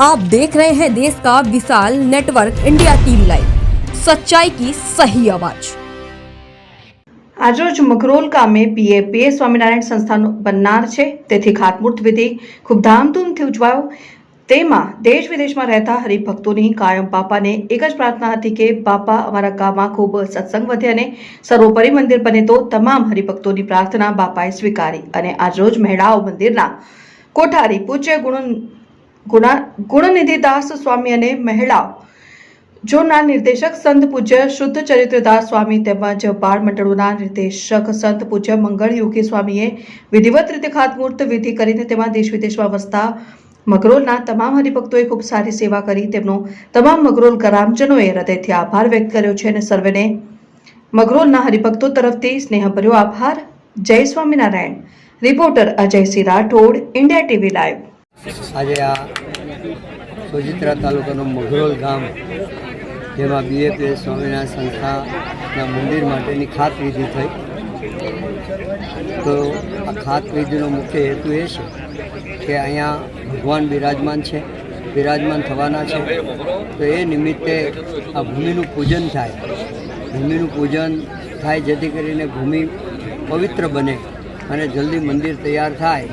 आप देख रहे हैं देश का विशाल नेटवर्क इंडिया टीवी लाइव सच्चाई की सही आवाज આજરોજ મકરોલ ગામે પીએપીએ સ્વામિનારાયણ સંસ્થાનો બનનાર છે તેથી ખાતમુહૂર્ત વિધિ ખૂબ ધામધૂમથી ઉજવાયો તેમાં દેશ વિદેશમાં રહેતા હરિભક્તોની કાયમ બાપાને એક જ પ્રાર્થના હતી કે બાપા અમારા ગામમાં ખૂબ સત્સંગ વધે અને સર્વોપરી મંદિર બને તો તમામ હરિભક્તોની પ્રાર્થના બાપાએ સ્વીકારી અને આજરોજ મહેડાઓ મંદિરના કોઠારી પૂજ્ય ગુણ ગુણા ગુણનિધિદાસ સ્વામી અને મહિલા જોના નિર્દેશક સંત પૂજ્ય શુદ્ધ ચરિત્રદાસ સ્વામી તેમજ બાળ મંડળોના નિર્દેશક સંત પૂજ્ય મંગળ યોગી સ્વામીએ વિધિવત રીતે ખાતમુહૂર્ત વિધિ કરીને તેમાં દેશ વિદેશમાં વસતા મગરોલના તમામ હરિભક્તોએ ખૂબ સારી સેવા કરી. તેમનો તમામ મગરોલ ગ્રામજનોએ હૃદયથી આભાર વ્યક્ત કર્યો છે અને સર્વેને મગરોલના હરિભક્તો તરફથી સ્નેહભર્યો આભાર. જય Swaminarayan. Reporter Ajaysinh Rathod, India TV live. આજે આ સોજિત્રા તાલુકાનું મઘરોલ ગામ, જેમાં બીએપીએસ સ્વામિનારાયણ સંસ્થાના મંદિર માટેની ખાત વિધિ થઈ. તો આ ખાત વિધિનો મુખ્ય હેતુ એ છે કે અહીંયા ભગવાન બિરાજમાન છે, બિરાજમાન થવાના છે. તો એ નિમિત્તે આ ભૂમિનું પૂજન થાય. ભૂમિનું પૂજન થાય જેથી કરીને ભૂમિ પવિત્ર બને અને જલ્દી મંદિર તૈયાર થાય.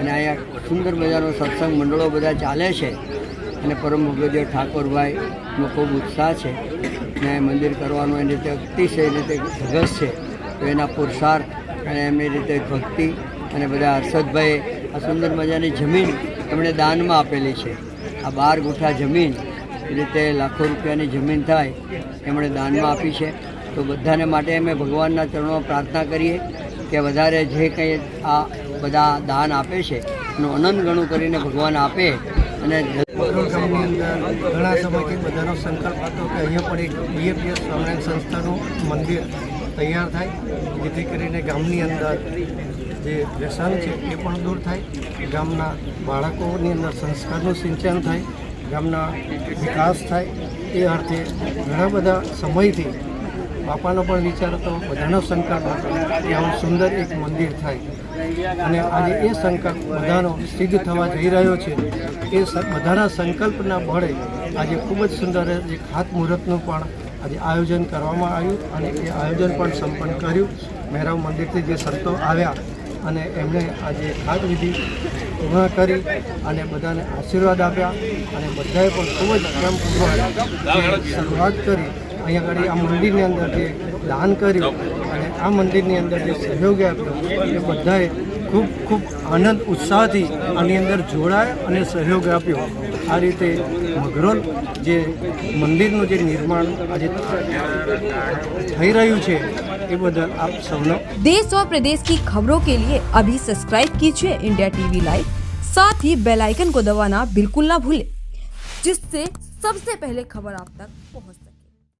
અને અહીંયા સુંદર મજાનો સત્સંગ મંડળો બધા ચાલે છે. અને પરમ ભગવદેવ ઠાકોરભાઈનો ખૂબ ઉત્સાહ છે. ને મંદિર કરવાનો એની રીતે અતિશય રીતે ધગસ છે. તો એના પુરુષાર્થ અને એમની રીતે ભક્તિ અને બધા હર્ષદભાઈએ આ સુંદર મજાની જમીન એમણે દાનમાં આપેલી છે. આ બાર ગુઠા જમીન એ રીતે લાખો રૂપિયાની જમીન થાય એમણે દાનમાં આપી છે. તો બધાને માટે અમે ભગવાનના ચરણોમાં પ્રાર્થના કરીએ કે વધારે જે કંઈ આ બધા દાન આપે છે. એનું અનંત ગણું કરીને ભગવાન આપે. અને ઘણા સમયથી બધાનો સંકલ્પ હતો કે અહીંયા પણ એક બીએપીએસ સ્વામિનારાયણ સંસ્થાનું મંદિર તૈયાર થાય, જેથી કરીને ગામની અંદર જે વ્યસન છે એ પણ દૂર થાય, ગામના બાળકોની અંદર સંસ્કારનું સિંચન થાય, ગામના વિકાસ થાય. એ અર્થે ઘણા બધા સમયથી બાપાનો પણ વિચાર હતો, બધાનો સંકલ્પ હતો કે આવું સુંદર એક મંદિર થાય. અને આજે એ સંકલ્પ બધાનો સિદ્ધ થવા જઈ રહ્યો છે. એ બધાના સંકલ્પના બળે આજે ખૂબ જ સુંદર જે ખાતમુહૂર્તનું પણ આજે આયોજન કરવામાં આવ્યું અને એ આયોજન પણ સંપન્ન કર્યું. મહેરાવ મંદિરથી જે સંતો આવ્યા અને એમણે આજે ખાત વિધિ પૂર્ણ કરી અને બધાને આશીર્વાદ આપ્યા અને બધાએ પણ ખૂબ જ પ્રેમપૂર્વક શરૂઆત કરી અહીંયા આગળ આ મંદિરની અંદર જે દાન કર્યું અને આ મંદિરની અંદર જે સહયોગ આપ્યો એ બધાએ ખૂબ ખૂબ આનંદ ઉત્સાહથી આની અંદર જોડાયા અને સહયોગ આપ્યો આ રીતે મગરોલ જે મંદિરનું જે નિર્માણ આજે થઈ રહ્યું છે એ બદલ આપ સૌનો देश और प्रदेश की खबरों के लिए अभी सब्सक्राइब कीजिए इंडिया टीवी लाइव साथ ही बेल आइकन को दबाना बिल्कुल ना भूलें जिससे सबसे पहले खबर आप तक पहुंच